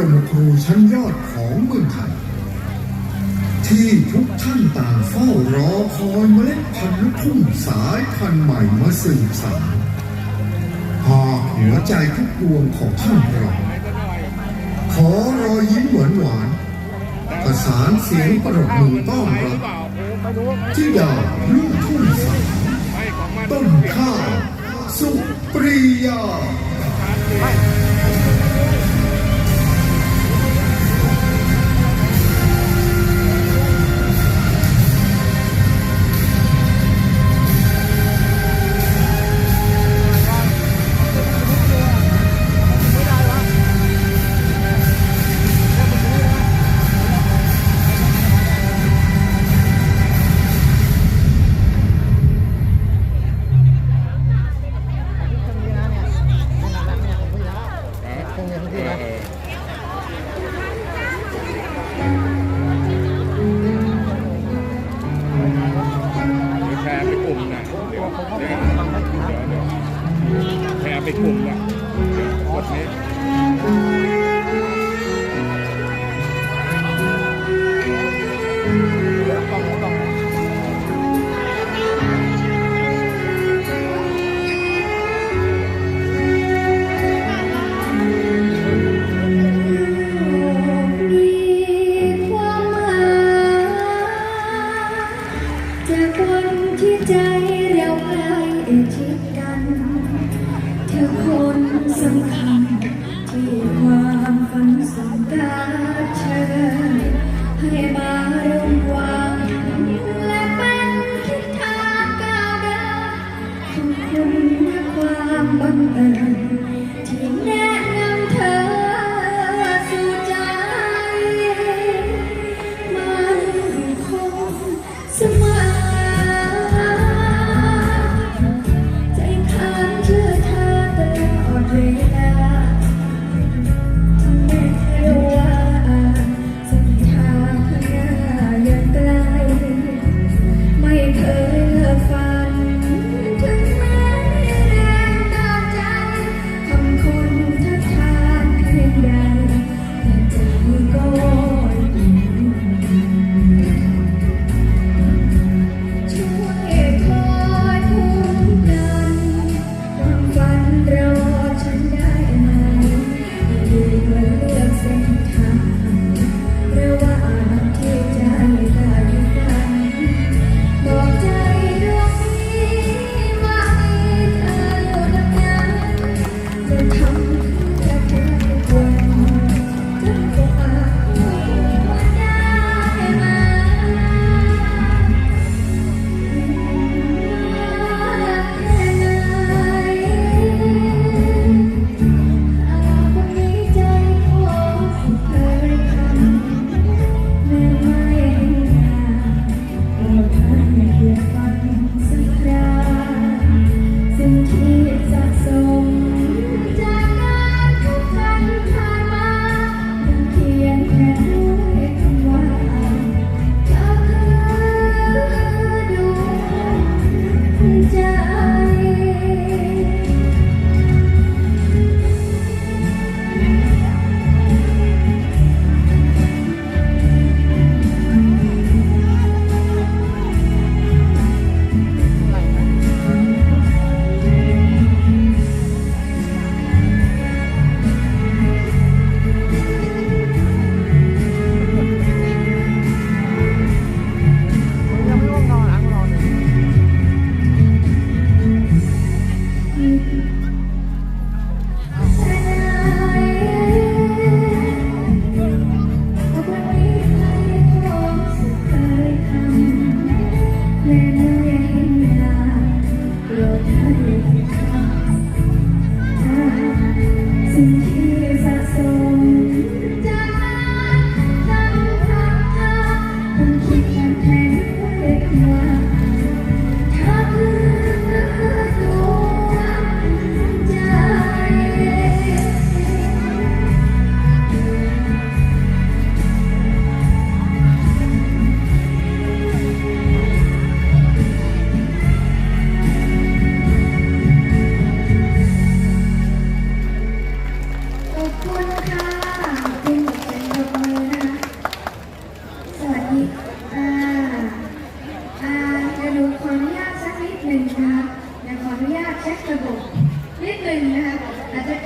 รมครูชั้นยอดของเมืองไทย ที่ทุกท่านต่างเฝ้ารอคอยเมล็ดพันธุ์ลูกทุ่งสายพันธุ์ใหม่มาสืบสานหากหัวใจทุกดวงของท่านเราขอรอยยิ้มหวานหวานๆประสานเสียงประบมือต้อนรับที่ดาวลูกทุ่งสาวต้นข้าวสุปรียา แชร์ไปกลุ่มนะเดี๋ยวเดี๋ยวเดี๋ยวแชร์ไปกลุ่มนะกดนี้ ใจเราใกล้ชิดกัน เธอคนสำคัญที่ความฝันสำคัญ Baker.